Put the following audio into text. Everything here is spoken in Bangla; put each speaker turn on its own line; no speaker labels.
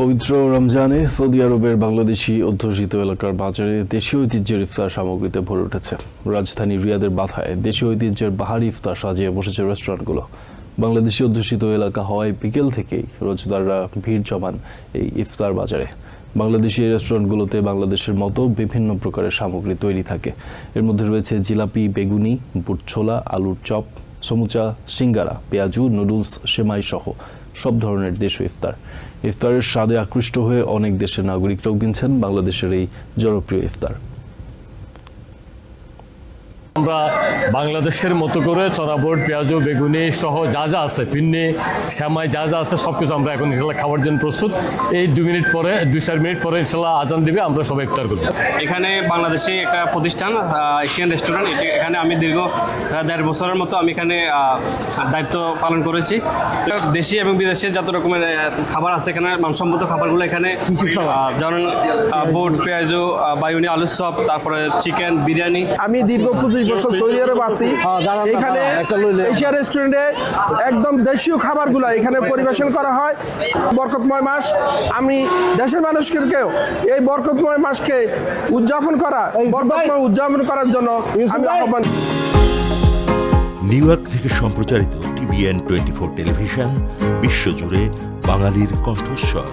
পবিত্র রমজানে সৌদি আরবের বাংলাদেশি অধ্যুষিত এলাকার বাজারে দেশীয় ঐতিহ্যের ইফতার সামগ্রীতে ভরে উঠেছে। রাজধানী রিয়াদের বাধায় দেশীয় ঐতিহ্যের বাহারি ইফতার সাজিয়ে বসেছে রেস্টুরেন্টগুলো। বাংলাদেশি অধ্যুষিত এলাকা হওয়ায় বিকেল থেকেই রোজদাররা ভিড় জমান এই ইফতার বাজারে। বাংলাদেশি রেস্টুরেন্টগুলোতে বাংলাদেশের মতো বিভিন্ন প্রকারের সামগ্রী তৈরি থাকে। এর মধ্যে রয়েছে জিলাপি, বেগুনি বুট ছোলা আলুর চপ সমুচা, সিঙ্গারা, পেঁয়াজু, নুডলস, সেমাই সহ সব ধরনের দেশীয় ইফতার। ইফতারের স্বাদে আকৃষ্ট হয়ে অনেক দেশের নাগরিকরাও কিনছেন বাংলাদেশের এই জনপ্রিয় ইফতার।
আমরা বাংলাদেশের মতো করে চড়াবোট পেঁয়াজু বেগুনি সহ যা যা আছে পিন্নি শ্যামাই যা যা আছে সব কিছু আমরা এখন ইনশাল্লাহ খাবার জন্য প্রস্তুত। এই দু মিনিট পরে দুই চার মিনিট পরে ইনশাল্লাহ আজান দিবে আমরা সবাই ইফতার করব।
এখানে বাংলাদেশি একটা প্রতিষ্ঠান এশিয়ান রেস্টুরেন্ট। এটি- এখানে আমি দীর্ঘ দেড় বছরের মতো আমি এখানে দায়িত্ব পালন করেছি। দেশি এবং বিদেশে যত রকমের খাবার আছে এখানে মানসম্মত খাবারগুলো এখানে যেমন বোট পেঁয়াজু বায়ুনি আলুর চপ তারপরে চিকেন বিরিয়ানি।
আমি দীর্ঘ পঁচিশ বছর সৌদি আরব আছি এখানে এশিয়া রেস্টুরেন্টে একদম দেশীয় খাবারগুলো এখানে পরিবেশন করা হয়। বরকতময় মাস। আমি দেশের মানুষকেও এই বরকতময় মাসকে উদযাপন করা বরকতময় উদযাপন করার জন্য আমি আহ্বান
নিউ ইয়র্ক থেকে সম্প্রচারিত টিভিএন টোয়েন্টি ফোর টেলিভিশন বিশ্বজুড়ে বাঙালির কণ্ঠস্বর।